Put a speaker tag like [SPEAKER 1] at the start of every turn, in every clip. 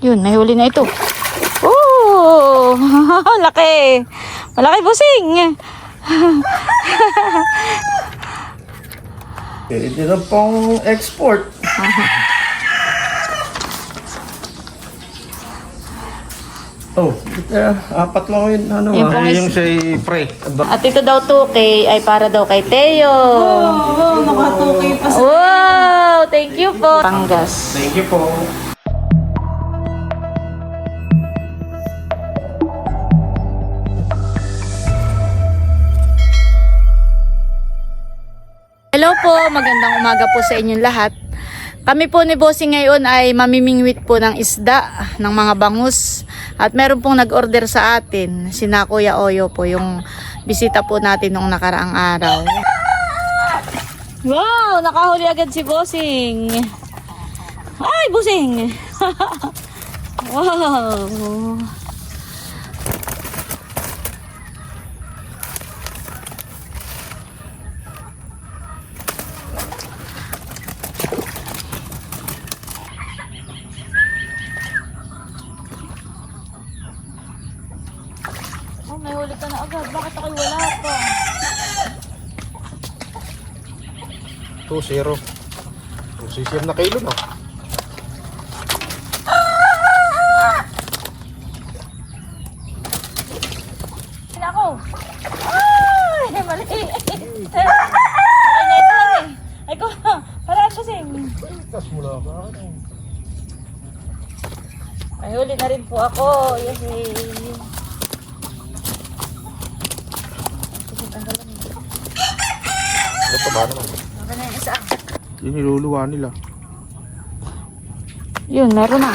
[SPEAKER 1] Yun, may huli na ito. Oh, laki. Malaki busing.
[SPEAKER 2] Pwede na pong export. Oh, uh, apat lang yun. Ano,
[SPEAKER 1] Yung
[SPEAKER 2] ah.
[SPEAKER 1] pong is-
[SPEAKER 2] yung say pre.
[SPEAKER 1] At ito daw 2K ay para daw kay Teo.
[SPEAKER 3] Oo, nakatukay pa sa...
[SPEAKER 1] Wow, thank you po. Panggas.
[SPEAKER 2] Thank you po.
[SPEAKER 1] Magandang umaga po sa inyong lahat. Kami po ni Bossing ngayon ay mamimingwit po ng isda, ng mga bangus. At meron pong nag-order sa atin, si na Kuya Oyo po, yung bisita po natin nung nakaraang araw. Wow, nakahuli agad si Bossing. Ay, Bossing! wow! Oh, may huli ka na agad. Bakit ako'y wala pa?
[SPEAKER 2] 2-0. 2 na kilo no?
[SPEAKER 1] Sina ako. Ay, mali. Okay na ito eh. Ay ko, paraan kasi.
[SPEAKER 2] Tas mula ka.
[SPEAKER 1] May huli na rin po ako. Yes, eh. Sige, tanggalan mo.
[SPEAKER 2] Ito ba naman?
[SPEAKER 1] Na yung isa.
[SPEAKER 2] Yung niluluwa nila.
[SPEAKER 1] Yun, meron na.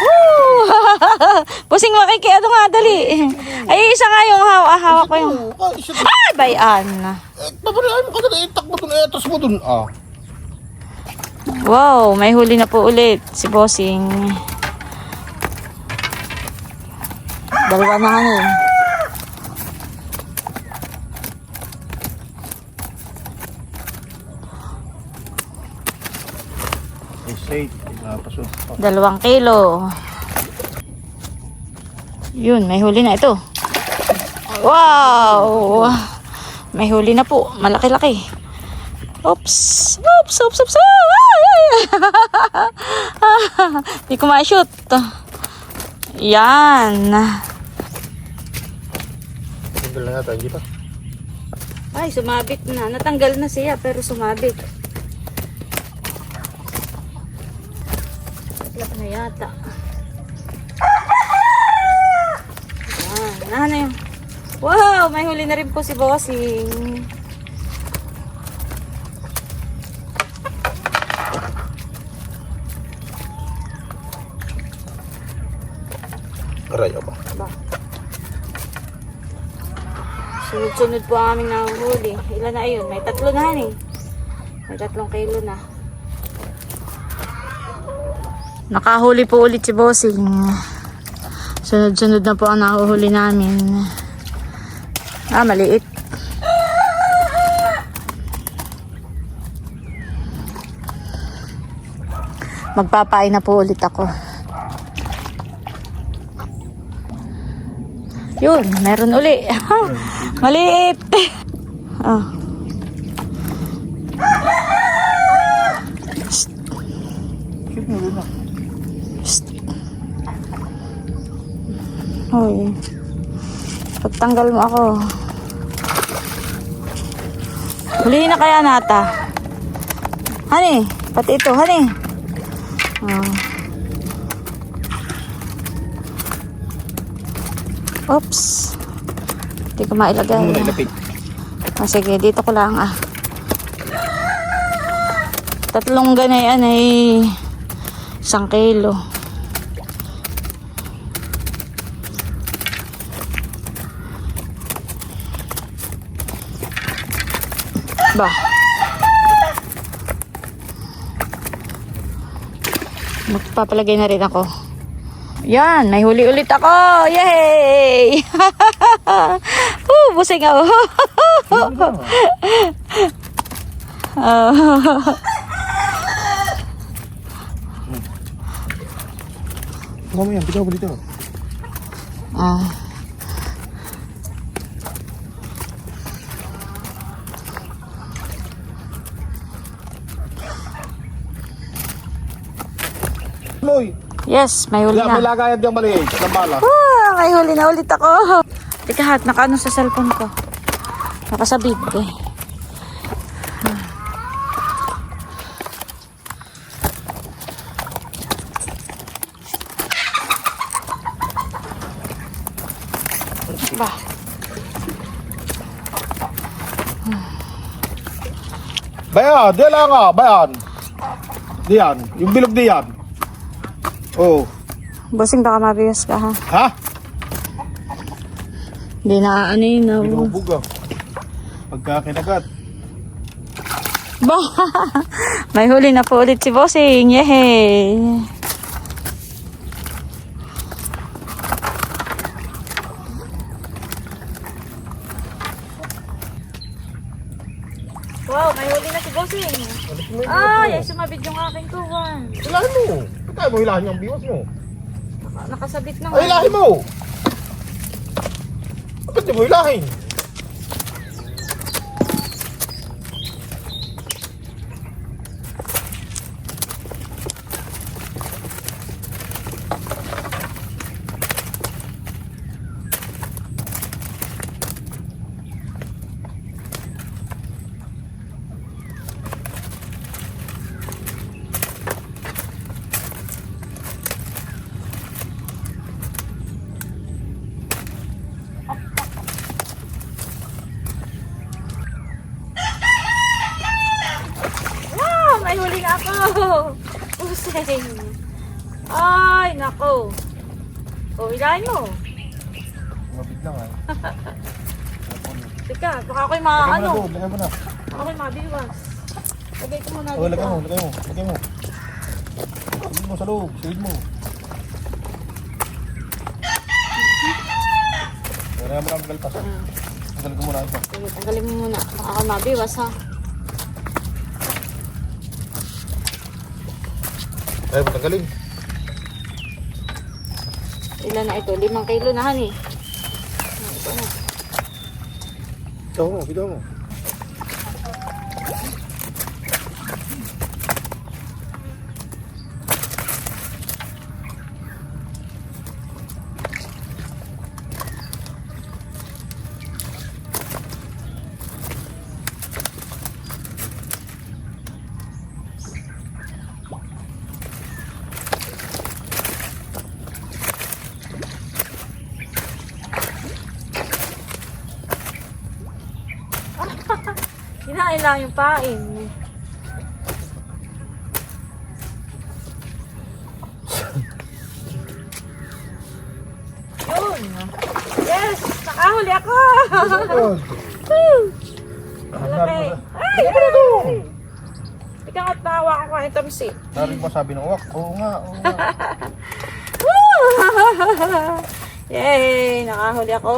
[SPEAKER 1] Woo! Pusing makiki, ano nga, dali. Ay, isa nga yung hawa, hawak ko yung...
[SPEAKER 2] Ay,
[SPEAKER 1] bayan.
[SPEAKER 2] Eh, babalihan mo ka na. Itak mo dun. Etos mo dun. Ah.
[SPEAKER 1] Wow, may huli na po ulit si Bossing. Dalawa na nga eh.
[SPEAKER 2] Ay, say. Napasod pa.
[SPEAKER 1] Dalawang kilo. Yun, may huli na ito. Wow! May huli na po. Malaki-laki. Oops! Oops! Oops! Oops! Ay! Di ko ma-shoot. Yan.
[SPEAKER 2] Tanggal na natin. Hindi pa.
[SPEAKER 1] Ay, sumabit na. Natanggal na siya pero sumabit. Itlap na yata. Nahan na yun. Wow, may huli na rin po si Bossing.
[SPEAKER 2] Aray, ba?
[SPEAKER 1] Ba? Sunod-sunod po ang aming nahuhuli. Ilan na ayun? May tatlo na eh. May tatlong kilo na. Nakahuli po ulit si Bossing. Sunod-sunod na po ang nahuhuli namin. Ah, maliit. Magpapain na po ulit ako. Yun, meron uli. Maliit. Ah.
[SPEAKER 2] Shoot mo dun ah.
[SPEAKER 1] Psst. Hoy. Pagtanggal mo ako. Hulihin na kaya nata. Hani, pati ito, hani. Oh. Oops. Hindi ko mailagay.
[SPEAKER 2] Ano lapit?
[SPEAKER 1] Ah, sige, dito ko lang ah. Tatlong ganayan ay isang kilo. Ba? Magpapalagay na rin ako. Yan, may huli ulit ako. Yay! uh, busing ako.
[SPEAKER 2] Kuha mo yan, bitaw dito.
[SPEAKER 1] Ah. Yes, may huli
[SPEAKER 2] Yeah, may
[SPEAKER 1] na.
[SPEAKER 2] lagayan diyang maliit. Ng bala.
[SPEAKER 1] Ah, may huli na ulit ako. Teka hat, nakaano sa cellphone ko. Nakasabit eh. Ba,
[SPEAKER 2] Bayan, di lang nga, bayan. Diyan, yung bilog diyan. Oh,
[SPEAKER 1] bossing baka mabiyas ka ha.
[SPEAKER 2] ha?
[SPEAKER 1] Hindi na ano yun. No.
[SPEAKER 2] Binubog ah. Pagka kinagat.
[SPEAKER 1] Ba, may huli na po ulit si bossing. Yehey. Wow, may huli na si bossing. Ay, ay sumabit yung aking kuwan.
[SPEAKER 2] Hilahin mo. Tayo mo hilahin yung biwas mo?
[SPEAKER 1] Naka- Nakasabit na
[SPEAKER 2] Ay, hilahin mo! Ba't di mo hilahin?
[SPEAKER 1] Wow, may huli na ako. Bossing. Ay, nako. O, ilahin mo.
[SPEAKER 2] Mabit lang ah.
[SPEAKER 1] Teka, baka ako'y mga
[SPEAKER 2] Lagay mo
[SPEAKER 1] ano.
[SPEAKER 2] na, Bob, lagay mo na.
[SPEAKER 1] Baka ako'y mabiwas. Lagay ko muna
[SPEAKER 2] Oh,
[SPEAKER 1] dito.
[SPEAKER 2] lagay mo, lagay mo, lagay mo. Silid mo sa loob, silid mo. Kaya mo lang galpas. Tagal ko muna ito.
[SPEAKER 1] Tanggalin mo muna. Baka ako'y mabiwas ha.
[SPEAKER 2] Ay, matanggalin.
[SPEAKER 1] Ilan na ito? Limang kilo na han eh. Ito na.
[SPEAKER 2] Bitaw mo, bitaw mo.
[SPEAKER 1] Lang yung pain. Yun. Yes! Nakahuli ako! Malaki. Ay! Ay! Ikaw at tawa ko ang tamsi.
[SPEAKER 2] Narinig mo sabi ng uwak. Oo nga, oo nga.
[SPEAKER 1] Yay! Nakahuli ako.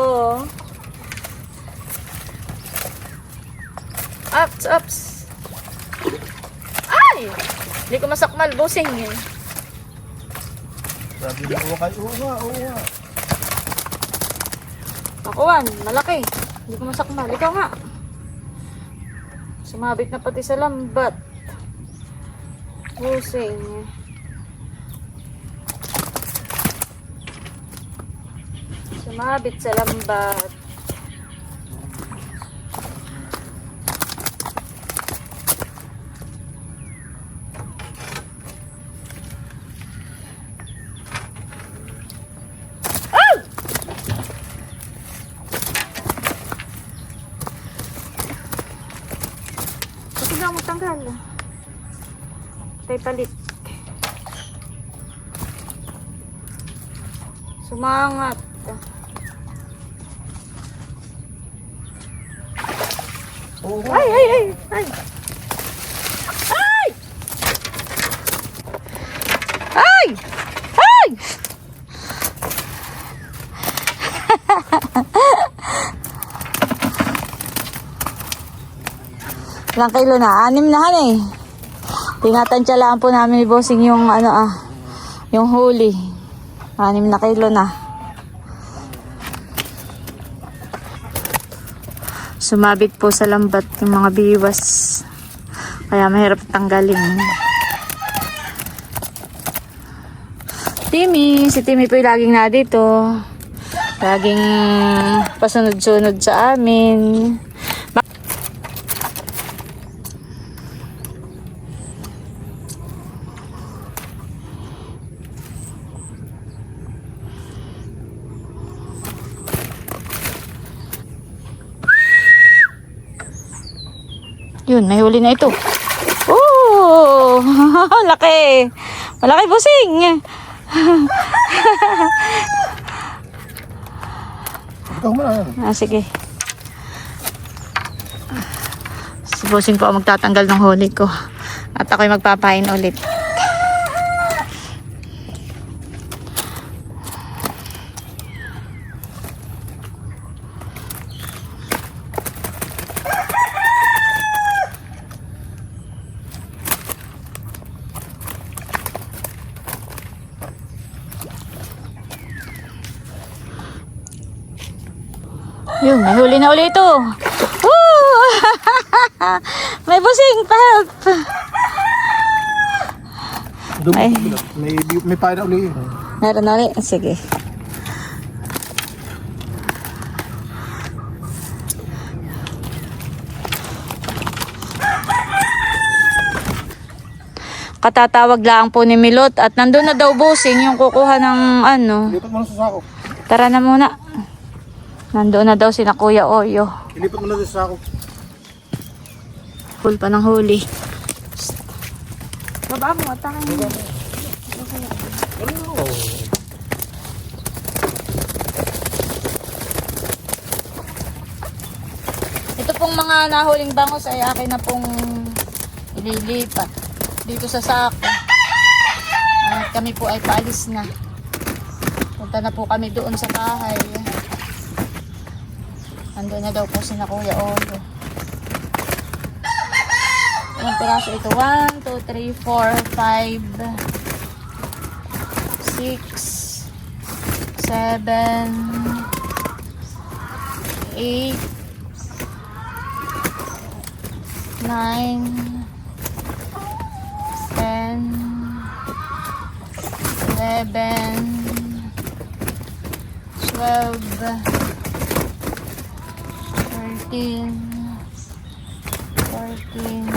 [SPEAKER 1] Ups, ups. Ay! Hindi ko masakmal, busing eh.
[SPEAKER 2] Uwak ay, oo nga, oo nga.
[SPEAKER 1] Nakuwan, malaki. Hindi ko masakmal. Ikaw nga. Sumabit na pati sa lambat. Busing. Sumabit sa lambat. Kasi na magtanggal. Tay palit. Sumangat.
[SPEAKER 2] Nga.
[SPEAKER 1] Ay, ay, ay, ay. Ay! Ay! Ay! Ilang kilo na? Anim na han eh. Tinatansyalaan po namin ni Bossing yung ano ah, yung huli. Anim na kilo na. Sumabit po sa lambat yung mga biwas. Kaya mahirap tanggalin. Timmy, si Timmy po yung laging na dito. Laging pasunod-sunod sa amin. Yun, may huli na ito. Oh! Laki! Malaki busing!
[SPEAKER 2] Ikaw mo na.
[SPEAKER 1] Ah, sige. Si busing po ang magtatanggal ng huli ko. At ako'y magpapain ulit. Yun, may huli na uli ito. Woo! may busing pa help.
[SPEAKER 2] Dum-
[SPEAKER 1] Ay.
[SPEAKER 2] May, may pain na uli.
[SPEAKER 1] Meron na ulit. Sige. Katatawag lang po ni Milot at nandun na daw busing yung kukuha ng ano.
[SPEAKER 2] Ilipat mo na sa sako.
[SPEAKER 1] Tara na muna. Nandoon na daw si na Kuya Oyo.
[SPEAKER 2] Ilipat mo na sa sako.
[SPEAKER 1] Full pa ng huli. Baba mo, atangin mo. Ito pong mga nahuling bangos ay akin na pong ililipat dito sa sako. At kami po ay paalis na. Punta na po kami doon sa bahay. Andun na daw po si na Kuya Oyo. Ilang piraso ito? 1, 2, 3, 4, 5, 6, 7, 8, 9, 10, 11, 12, 13, 14,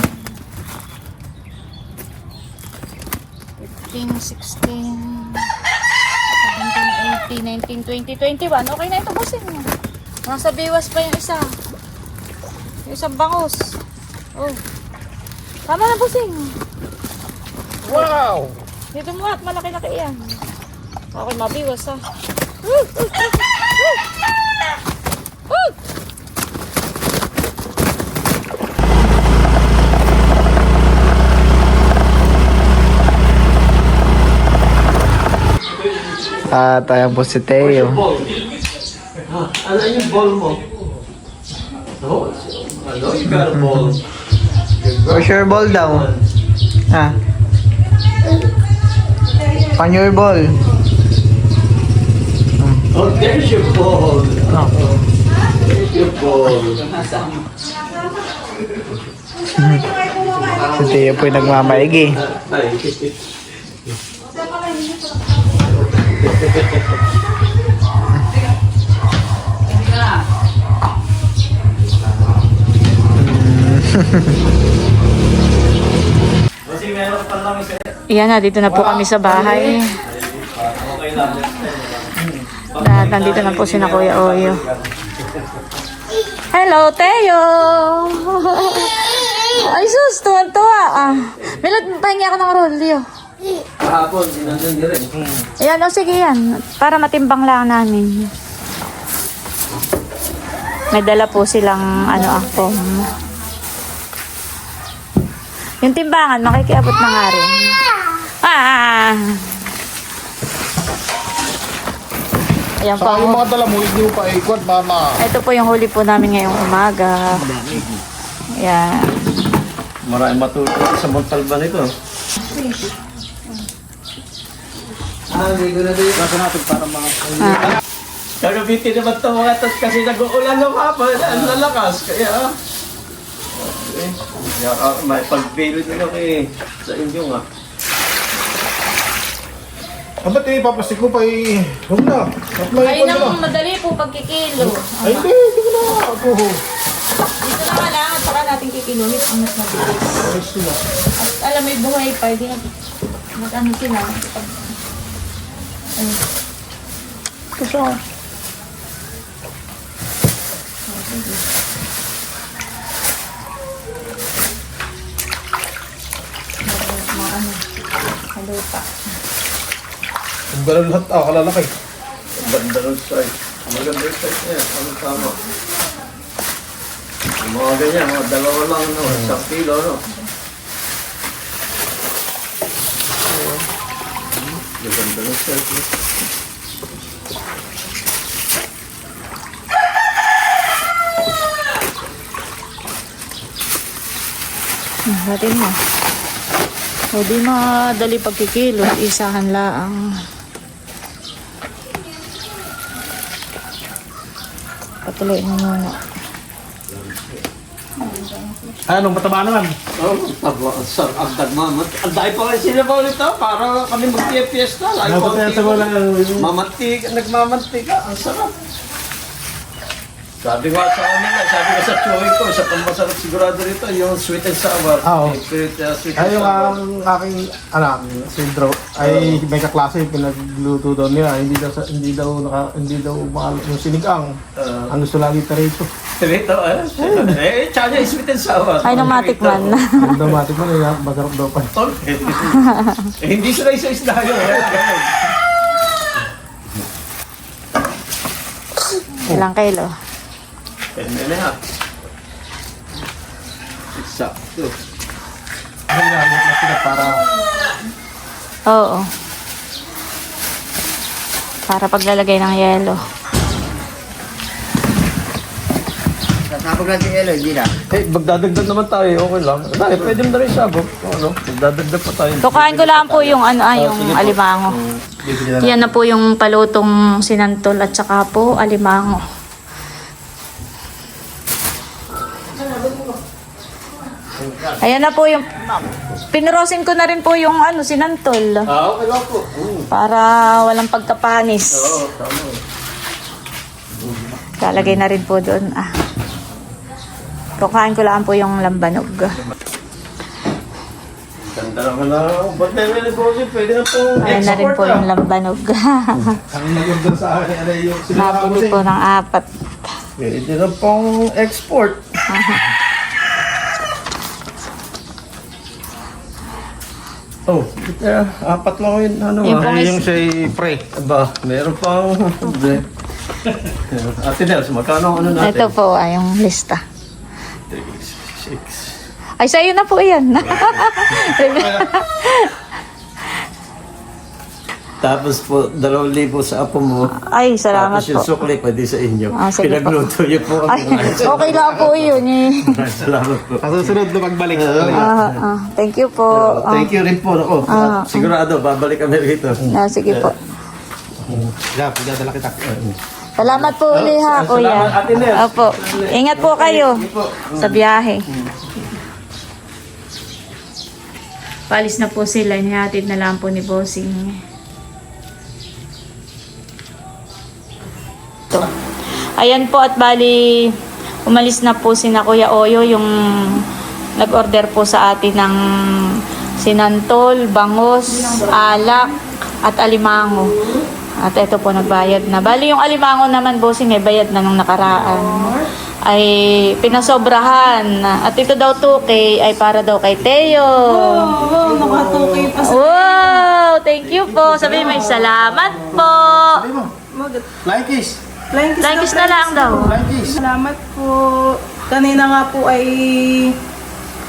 [SPEAKER 1] 15, 16, 17, 18, 19, 20, 21. Okay na ito bossing. Nasa biwas pa yung isa. Yung isang bangus. Oh. Tama na bossing.
[SPEAKER 2] Wow!
[SPEAKER 1] Dito mo at malaki-laki yan. Okay, mabiwas ha. Woo! Woo! Woo! Woo!
[SPEAKER 4] At ayan po si Teo.
[SPEAKER 5] Ano yung ball mo? Oh, ano? A ball.
[SPEAKER 4] Where's your ball daw? Ah. On your ball.
[SPEAKER 5] Oh, there's your ball. There's your ball.
[SPEAKER 4] Si Teo po yung nagmamaigi.
[SPEAKER 1] Iyan na, dito na po kami sa bahay. Lahat, nandito na po si na Kuya Oyo. Hello, Teo! Ay, sus, tuwan-tuwa. Ah. Milot, pahingi ako ng rolyo.
[SPEAKER 5] Kahapon, nandun niya rin.
[SPEAKER 1] Ayan, o sige yan. Para matimbang lang namin. May dala po silang ano ako. Yung timbangan, makikiabot na nga rin. Ah! Ayan po.
[SPEAKER 2] Saka yung
[SPEAKER 1] ang-
[SPEAKER 2] mga dala mo, hindi mo pa ikot, mama.
[SPEAKER 1] Ito po yung huli po namin ngayong umaga. Ayan.
[SPEAKER 5] Maraming matulog sa Montalban ito.
[SPEAKER 4] Hindi ko na din.
[SPEAKER 2] Nasa natin para mga...
[SPEAKER 1] Ah.
[SPEAKER 5] Kagabitin naman ito mga tas kasi nag-uulan ng hapon. Ang lalakas. Kaya, okay. Kaya, ah, may pag-bail din ako eh. Sa inyo nga.
[SPEAKER 2] Ah, ba't eh, papastik ko pa eh? Huwag na. Apply
[SPEAKER 1] Ay
[SPEAKER 2] pa nila.
[SPEAKER 1] madali po pagkikilo.
[SPEAKER 2] Ay, hindi. Hindi ko na. Ako.
[SPEAKER 1] Dito na nga lang at saka natin kikilomit ang mas mabilis.
[SPEAKER 2] Ayos sila.
[SPEAKER 1] At alam mo, buhay pa, hindi na mag-ano sila. Pag, Mga- mga ano, halupa.
[SPEAKER 2] Ang ganun lahat. Ah, kalalaki.
[SPEAKER 5] Banda ng size. Maganda yung size niya. Ano tama? Yung mga ganyan, mga dalawa lang, no? Isang kilo, no? Maganda ng.
[SPEAKER 1] Hmm, Natin mo. O di madali pagkikilo, isahan laang. Patuloy mo muna.
[SPEAKER 2] Anong mataba naman?
[SPEAKER 5] Oh, tabo, ang sarap, ang dagmamat. Ang dahil pa kayo sinabaw nito para kami magpiye-fiesta. Lagi
[SPEAKER 2] yan sa wala.
[SPEAKER 5] Mamantig, nagmamantika. Ang sarap. Sabi ko sa kanila, sabi ko sa chewing ko, sa pangmasarap sigurado rito, yung sweet and sour.
[SPEAKER 2] Ah, oo.
[SPEAKER 5] Yung Sweet, uh, sweet
[SPEAKER 2] Ay,
[SPEAKER 5] and
[SPEAKER 2] yung
[SPEAKER 5] sour.
[SPEAKER 2] ang aking anak, si Drew, ay may kaklase, pinagluto daw niya. Hindi daw, sa- hindi daw, naka, hindi daw mahal yung sinigang.
[SPEAKER 5] Uh,
[SPEAKER 2] Ang gusto lagi tarito.
[SPEAKER 5] Rito, eh. Eh, tsaka yung sweet and sour.
[SPEAKER 1] Ay, nang matikman.
[SPEAKER 2] Yung damatik mo na, masarap daw pa.
[SPEAKER 5] Eh, hindi sila isa isda yun. eh. Ganun.
[SPEAKER 1] Ilang kilo?
[SPEAKER 5] Ten and a half. Exacto.
[SPEAKER 2] Ay, namin na sila para
[SPEAKER 1] Oo. Para paglalagay ng yelo.
[SPEAKER 4] Sasabog natin yung hindi na.
[SPEAKER 5] Eh, magdadagdag naman tayo, okay lang. Dahil pwede mo na rin sabog. Ano, magdadagdag pa tayo.
[SPEAKER 1] Tukain ko lang po yung ano, ah, yung alimango.
[SPEAKER 2] na
[SPEAKER 1] Yan na po yung palutong sinantol at saka po alimango. Ayan na po yung pinrosin ko na rin po yung ano sinantol
[SPEAKER 5] Ah, okay lang po. Mm.
[SPEAKER 1] para walang pagkapanis.
[SPEAKER 5] Oo, tama.
[SPEAKER 1] Lalagay na rin po doon. Ah. Tukain ko lang po yung lambanog.
[SPEAKER 5] Ganda naman na. Ba't may may negosyo? Pwede na pong
[SPEAKER 1] Ayan na rin po
[SPEAKER 5] export
[SPEAKER 1] yung lambanog.
[SPEAKER 2] Ang nag-order sa akin, ano yung
[SPEAKER 1] Nabili po ng apat.
[SPEAKER 5] Pwede na pong export. Oh, ito, apat lang yun. Ano
[SPEAKER 1] Yung
[SPEAKER 5] ah.
[SPEAKER 1] pong
[SPEAKER 2] Ay, yung say pre.
[SPEAKER 5] Aba, meron pang... Ate Nels, magkano ang ano natin?
[SPEAKER 1] Ito po ay yung lista.
[SPEAKER 5] 3, 6.
[SPEAKER 1] Ay, sa'yo na po yan.
[SPEAKER 5] Tapos po, 2,000 sa apo mo.
[SPEAKER 1] Ay, salamat
[SPEAKER 5] Tapos yung
[SPEAKER 1] po.
[SPEAKER 5] sukli, pwede sa inyo.
[SPEAKER 1] Ah, sige po.
[SPEAKER 5] Pinagluto niyo po
[SPEAKER 1] Ay, okay lang po yun eh.
[SPEAKER 5] Salamat po.
[SPEAKER 2] Sa susunod na pagbalik.
[SPEAKER 1] Ah, ah, thank you po. Ah,
[SPEAKER 5] Thank you rin po. Ako,
[SPEAKER 1] Ah,
[SPEAKER 5] sigurado, babalik kami rito.
[SPEAKER 1] ah, sige po.
[SPEAKER 2] Yeah, pagdadala kita.
[SPEAKER 1] Salamat po uli ha,
[SPEAKER 5] Salamat,
[SPEAKER 1] kuya.
[SPEAKER 5] Ate Nels.
[SPEAKER 1] Opo. Ingat po kayo sa biyahe. Palis na po sila. Nihatid na lang po ni Bossing. Ito. Ayan po at bali umalis na po si na Kuya Oyo yung nag-order po sa atin ng sinantol, bangos, alak at alimango. At ito po nagbayad na. Bali yung alimango naman bossing ay bayad na nung nakaraan. Ay pinasobrahan. At ito daw 2K ay para daw kay Teo.
[SPEAKER 3] Oo, nakatukay pa sa...
[SPEAKER 1] Wow! Thank you po. Sabi may salamat po.
[SPEAKER 2] Like kiss.
[SPEAKER 3] Flying kiss
[SPEAKER 1] na lang daw.
[SPEAKER 2] Like kiss.
[SPEAKER 3] Salamat po. Kanina nga po ay...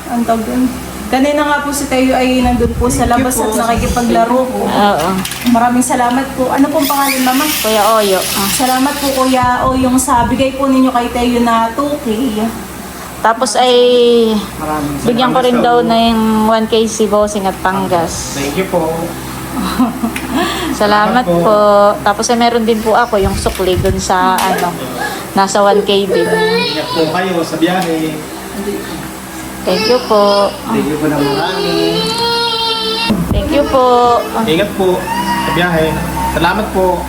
[SPEAKER 3] Ang tawag? Kanina nga po si Tayo ay nandun po sa labas at nakikipaglaro po.
[SPEAKER 1] Oo.
[SPEAKER 3] Maraming salamat po. Ano pong pangalan, Mama?
[SPEAKER 1] Kuya Oyo. Ah.
[SPEAKER 3] Salamat po, Kuya. O yung sa bigay po ninyo kay Tayo na 2K.
[SPEAKER 1] Tapos ay bigyan ko rin daw na yung 1K si Bossing at Panggas.
[SPEAKER 2] Thank you po.
[SPEAKER 1] Salamat
[SPEAKER 2] Salamat po.
[SPEAKER 1] po. Tapos ay meron din po ako yung sukli dun sa ano, nasa 1K din.
[SPEAKER 2] Ingat po kayo sa biyahe.
[SPEAKER 1] Thank you po.
[SPEAKER 2] Thank you po na marami.
[SPEAKER 1] Thank you po.
[SPEAKER 2] Ingat po sa biyahe. Salamat po.